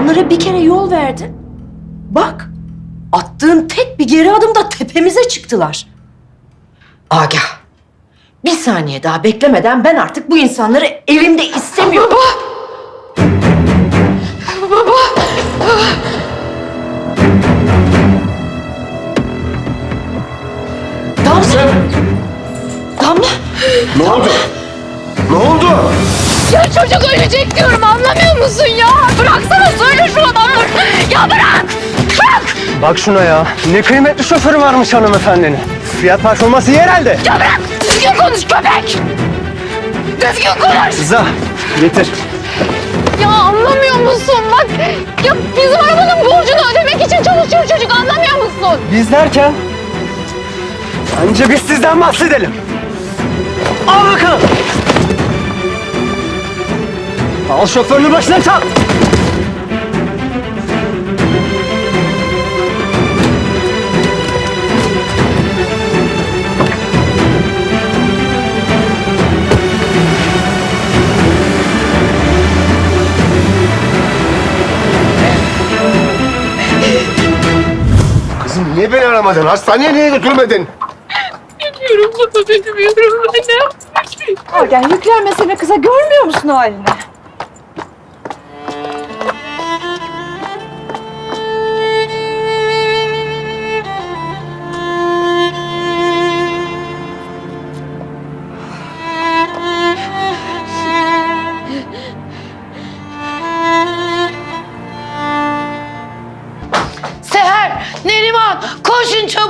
Onlara bir kere yol verdin. Bak, attığın tek bir geri adımda tepemize çıktılar. Agah, bir saniye daha beklemeden ben artık bu insanları evimde istemiyorum. Damla! Damla! Ne oldu? Ne oldu? Ya çocuk ölecek diyorum anlamıyor musun ya? Bıraksana söyle şu adamları. Ya bırak! Bırak! Bak şuna ya. Ne kıymetli şoförü varmış hanımefendinin. Fiyat performansı iyi herhalde. Ya bırak! Düzgün konuş köpek! Düzgün konuş! Rıza getir. Ya anlamıyor musun? Bak ya bizim arabanın borcunu ödemek için çalışıyor çocuk anlamıyor musun? Biz derken? Önce biz sizden bahsedelim. Al bakalım. Al şoförünü başına çal. Kızım niye beni aramadın? Hastaneye niye götürmedin? Bilmiyorum baba bilmiyorum ben ne yaptım? Ergen yüklenmesene kıza görmüyor musun halini?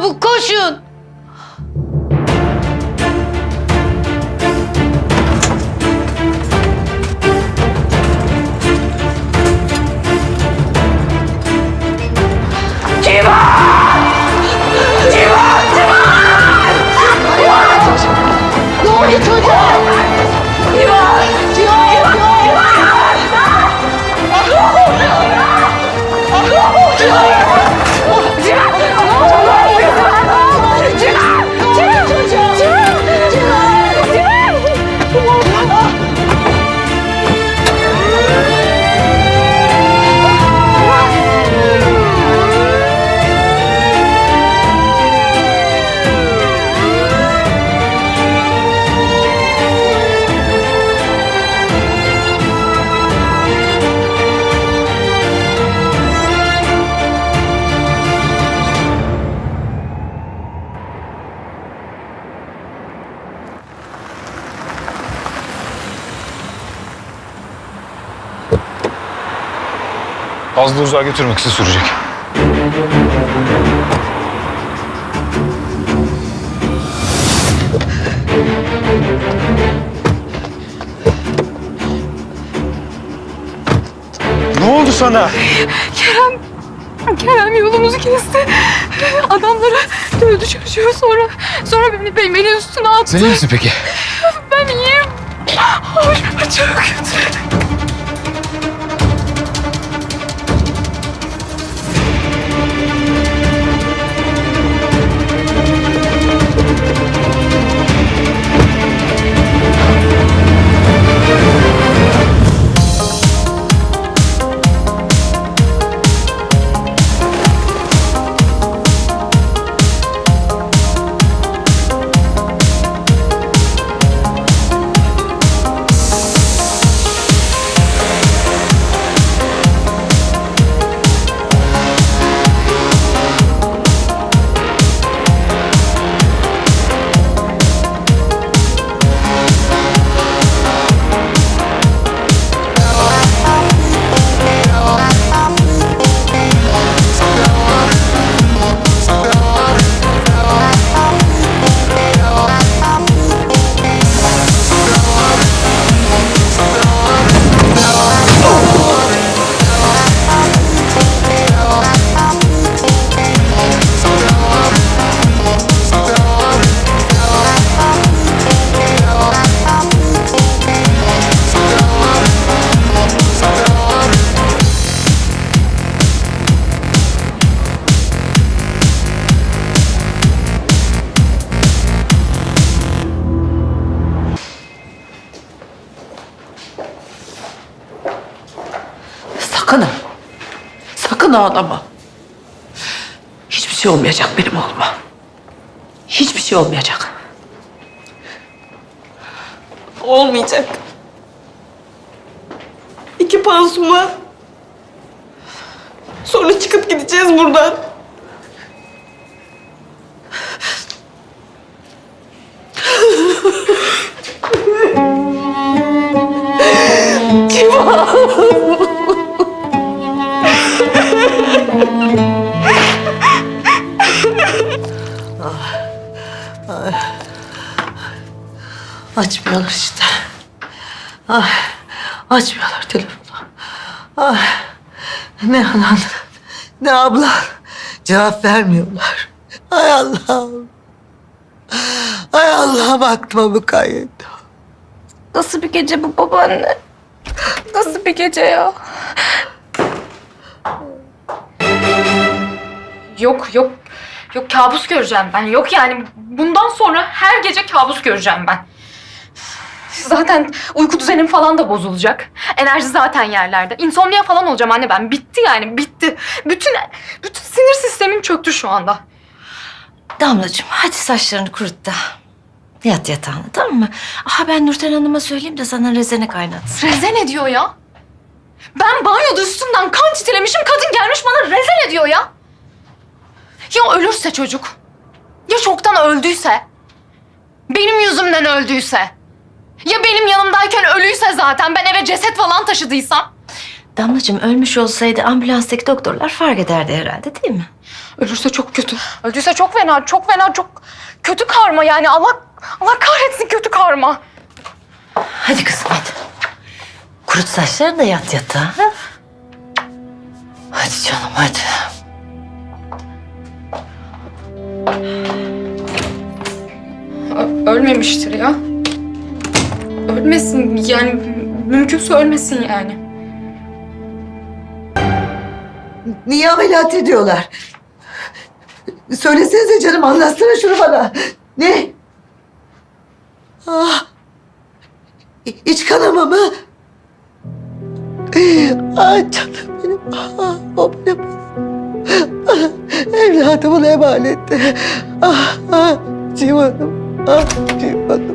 Çabuk koşun. Fazla uzağa götürmek kısa sürecek. Ne oldu sana? Kerem, Kerem yolumuzu kesti. Adamları dövdü çocuğu sonra, sonra beni, beni, beni üstüne attı. Sen iyi misin peki? Ben iyiyim. Ay, çok kötü. Sakın ağlama. Hiçbir şey olmayacak benim oğluma. Hiçbir şey olmayacak. Olmayacak. İki pansuman. Sonra çıkıp gideceğiz buradan. Ne anan, ne abla. Cevap vermiyorlar. Ay Allah'ım. Ay Allah'ım aklıma mukayyet. Nasıl bir gece bu babaanne? Nasıl bir gece ya? Yok yok. Yok kabus göreceğim ben. Yok yani bundan sonra her gece kabus göreceğim ben. Zaten uyku düzenim falan da bozulacak. Enerji zaten yerlerde. İnsomnia falan olacağım anne ben. Bitti yani bitti. Bütün bütün sinir sistemim çöktü şu anda. Damlacığım hadi saçlarını kurut da. Yat yatağına tamam mı? Aha ben Nurten Hanım'a söyleyeyim de sana rezene kaynatsın. Rezil ediyor ya. Ben banyoda üstümden kan çitilemişim. Kadın gelmiş bana rezil ediyor ya. Ya ölürse çocuk? Ya çoktan öldüyse? Benim yüzümden öldüyse? Ya benim yanımdayken ölüyse zaten ben eve ceset falan taşıdıysam? Damlacığım ölmüş olsaydı ambulanstaki doktorlar fark ederdi herhalde değil mi? Ölürse çok kötü. Öldüyse çok fena, çok fena, çok kötü karma yani. Allah Allah kahretsin kötü karma. Hadi kızım hadi. Kurut saçlarını da yat yatağa. Ha? Hadi canım hadi. Ö- ölmemiştir ya. Ölmesin yani mümkünse ölmesin yani. Niye ameliyat ediyorlar? Söylesenize canım anlatsana şunu bana. Ne? Ah. İç kanama mı? Ay canım benim. Ah, o benim. Ah, Evladımın emaneti. Ah, ah, civanım. Ah, civanım.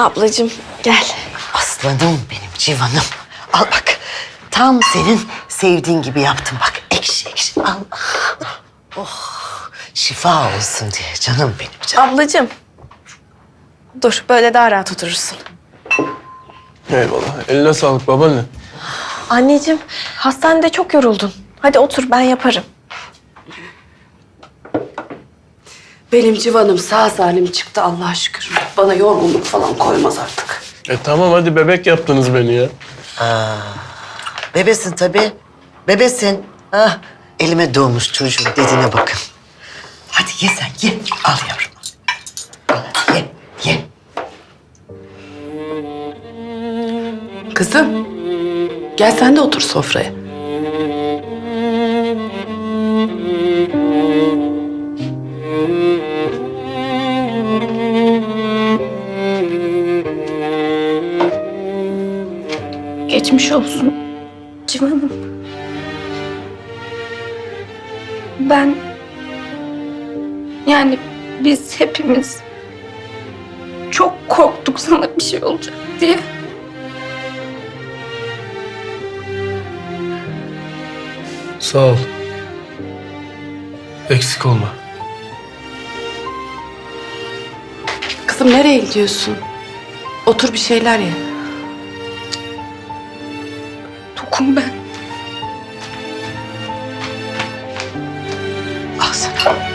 Ablacığım gel. Aslanım benim civanım. Al bak. Tam senin sevdiğin gibi yaptım bak. Ekşi ekşi. Al. Oh. Şifa olsun diye canım benim canım. Ablacığım. Dur böyle daha rahat oturursun. Eyvallah. Eline sağlık babaanne. Anneciğim hastanede çok yoruldun. Hadi otur ben yaparım. Benim civanım sağ salim çıktı Allah'a şükür. Bana yorgunluk falan koymaz artık. E tamam hadi bebek yaptınız beni ya. Bebesin tabii. Bebesin. Ah, elime doğmuş çocuğun dediğine bakın. Hadi ye sen ye. Al yavrum. Al hadi ye. Ye. Kızım gel sen de otur sofraya. Geçmiş olsun. Civan'ım. Ben... Yani biz hepimiz çok korktuk sana bir şey olacak diye. Sağ ol. Eksik olma. Kızım nereye gidiyorsun? Otur bir şeyler ye. Tokum ben. Al sana.